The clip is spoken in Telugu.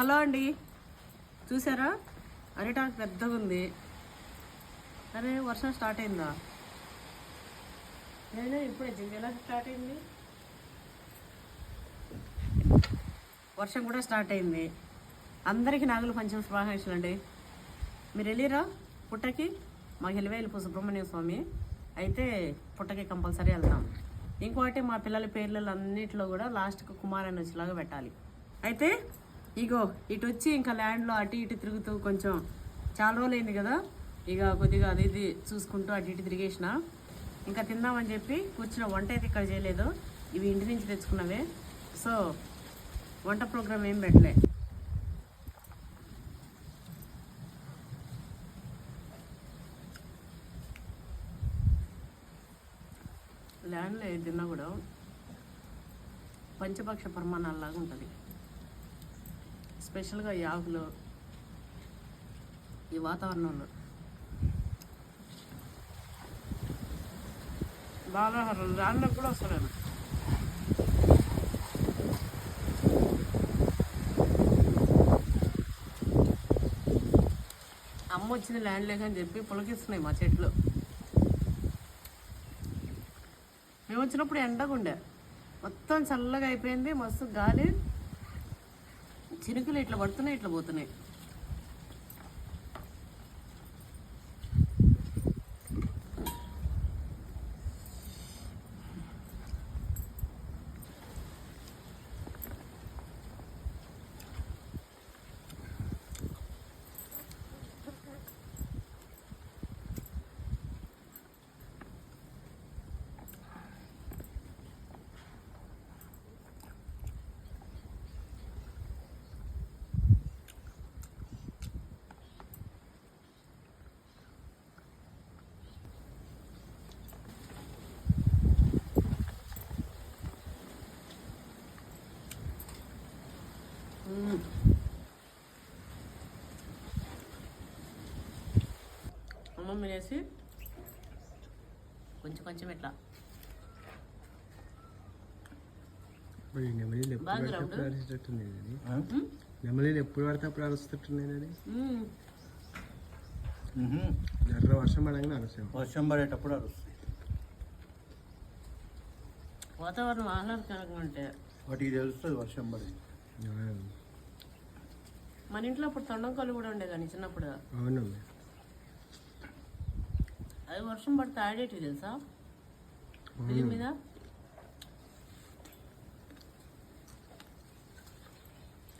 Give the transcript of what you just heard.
హలో అండి. చూసారా? అరిటాకు పెద్దగా ఉంది. అరే వర్షం స్టార్ట్ అయిందా? నేను ఇప్పుడే జింజలా స్టార్ట్ అయింది? వర్షం కూడా స్టార్ట్ అయింది. అందరికీ నాగుల పంచమ శుభాకాంక్షలు అండి. మీరు వెళ్ళిరా? పుట్టకి? మాకు వెళ్ళిపోయి సుబ్రహ్మణ్య స్వామి. అయితే పుట్టకి కంపల్సరీ వెళ్తాం. ఇంకోటి మా పిల్లల పేర్లలో అన్నింటిలో కూడా లాస్ట్కి కుమార్ అని వచ్చేలాగా పెట్టాలి. అయితే ఇగో ఇటు వచ్చి ఇంకా ల్యాండ్లో అటు ఇటు తిరుగుతూ కొంచెం చాలా రోజులు అయింది కదా. ఇక కొద్దిగా అది ఇది చూసుకుంటూ అటు ఇటు తిరిగేసిన. ఇంకా తిందామని చెప్పి కూర్చున్న వంట అయితే ఇక్కడ చేయలేదు. ఇవి ఇంటి నుంచి తెచ్చుకున్నవే. సో వంట ప్రోగ్రామ్ ఏం పెట్టలే. ల్యాండ్లో ఏది తిన్నా కూడా పంచపక్ష ప్రమాణాలలాగా ఉంటుంది. స్పెషల్గా ఈ ఆకులు ఈ వాతావరణంలో. బాగా రాళ్ళకు కూడా వస్తున్నాను అమ్మ వచ్చింది ల్యాండ్ లేక అని చెప్పి పులకిస్తున్నాయి మా చెట్లు. మేము వచ్చినప్పుడు ఎండగుండే. మొత్తం చల్లగా అయిపోయింది మస్తు గాలి. చినుకులు ఇట్లా పడుతున్నాయి ఇట్లా పోతున్నాయి మ్మ్. అమ్మమ్మ వేసి కొంచెం కొంచెం ఇట్లా. మరి నెమలీలు ఎప్పుడు పడితే? అప్పుడు అరుస్తున్నట్టుంది అది. ఎర్ర వర్షం పడంగానే అరుస్తాం వర్షం పడేటప్పుడు అరుస్తుంది వాతావరణం ఆహ్లాదకరంగా ఉంటే. వాటికి తెలుస్తుంది వర్షం పడేది మన ఇంట్లో అప్పుడు తొండంకొల్లు కూడా ఉండే కానీ చిన్నప్పుడు. అవును. అది వర్షం పడితే ఆడేటివి తెలుసా? మీద?